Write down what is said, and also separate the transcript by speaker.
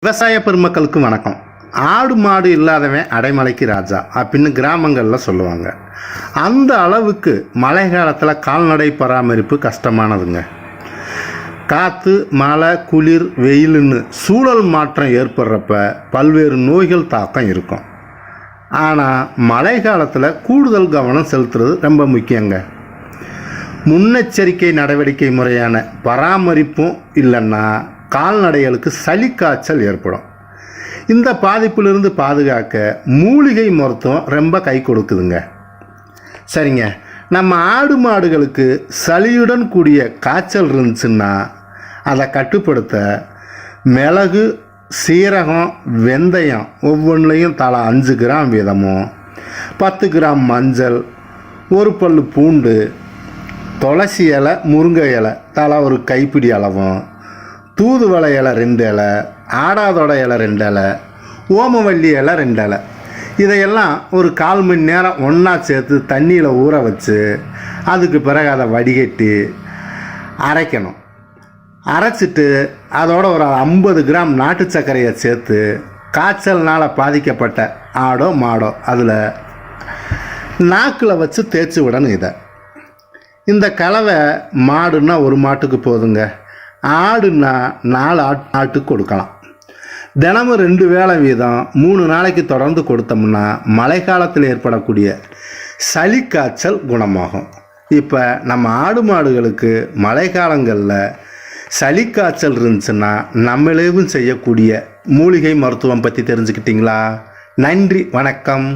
Speaker 1: விவசாய பெருமக்களுக்கு வணக்கம். ஆடு மாடு இல்லாதவன் அடைமலைக்கு ராஜா. அப்படின்னு கிராமங்களில் சொல்லுவாங்க. அந்த அளவுக்கு மழை காலத்தில் கால்நடை பராமரிப்பு கஷ்டமானதுங்க. காற்று மழை குளிர் வெயில்னு சூழல் மாற்றம் ஏற்படுறப்ப பல்வேறு நோய்கள் தாக்கம் இருக்கும். ஆனால் மழை காலத்தில் கூடுதல் கவனம் செலுத்துறது ரொம்ப முக்கியங்க. முன்னெச்சரிக்கை நடவடிக்கை முறையான பராமரிப்பும் இல்லைன்னா கால்நடைகளுக்கு சளி காய்ச்சல் ஏற்படும். இந்த பாதிப்பிலிருந்து பாதுகாக்க மூலிகை மருத்துவம் ரொம்ப கை கொடுக்குதுங்க. சரிங்க. நம்ம ஆடு மாடுகளுக்கு சளியுடன் கூடிய காய்ச்சல் இருந்துச்சுன்னா அதை கட்டுப்படுத்த மிளகு சீரகம் வெந்தயம் ஒவ்வொன்றுலையும் தலா அஞ்சு கிராம் வீதமும் பத்து கிராம் மஞ்சள் ஒரு பல்லு பூண்டு துளசி இலை முருங்கை இலை தலா ஒரு கைப்பிடி அளவும் தூதுவளை இலை ரெண்டு இலை ஆடாதொடை இலை ரெண்டு இலை ஓமவல்லி இலை ரெண்டு இலை. இதையெல்லாம் ஒரு கால் மணி நேரம் ஒன்றா சேர்த்து தண்ணியில் ஊற வச்சு அதுக்கு பிறகு அதை வடிகட்டி அரைக்கணும். அரைச்சிட்டு அதோட ஒரு ஐம்பது கிராம் நாட்டு சர்க்கரையை சேர்த்து காய்ச்சல்னால் பாதிக்கப்பட்ட ஆடோ மாடோ அதில் நாக்கில் வச்சு தேய்ச்சி விடணும் இதை. இந்த கலவை மாடுன்னா ஒரு மாட்டுக்கு போதுங்க. ஆடுன்னா நாலு ஆட் ஆட்டுக்கு கொடுக்கலாம். தினமும் ரெண்டு வேளை வீதம் மூணு நாளைக்கு தொடர்ந்து கொடுத்தோம்னா மழை காலத்தில் ஏற்படக்கூடிய சளி காய்ச்சல் குணமாகும். இப்போ நம்ம ஆடு மாடுகளுக்கு மழை காலங்களில் சளி காய்ச்சல் இருந்துச்சுன்னா நம்மளேவும் செய்யக்கூடிய மூலிகை மருத்துவம் பற்றி தெரிஞ்சுக்கிட்டீங்களா? நன்றி வணக்கம்.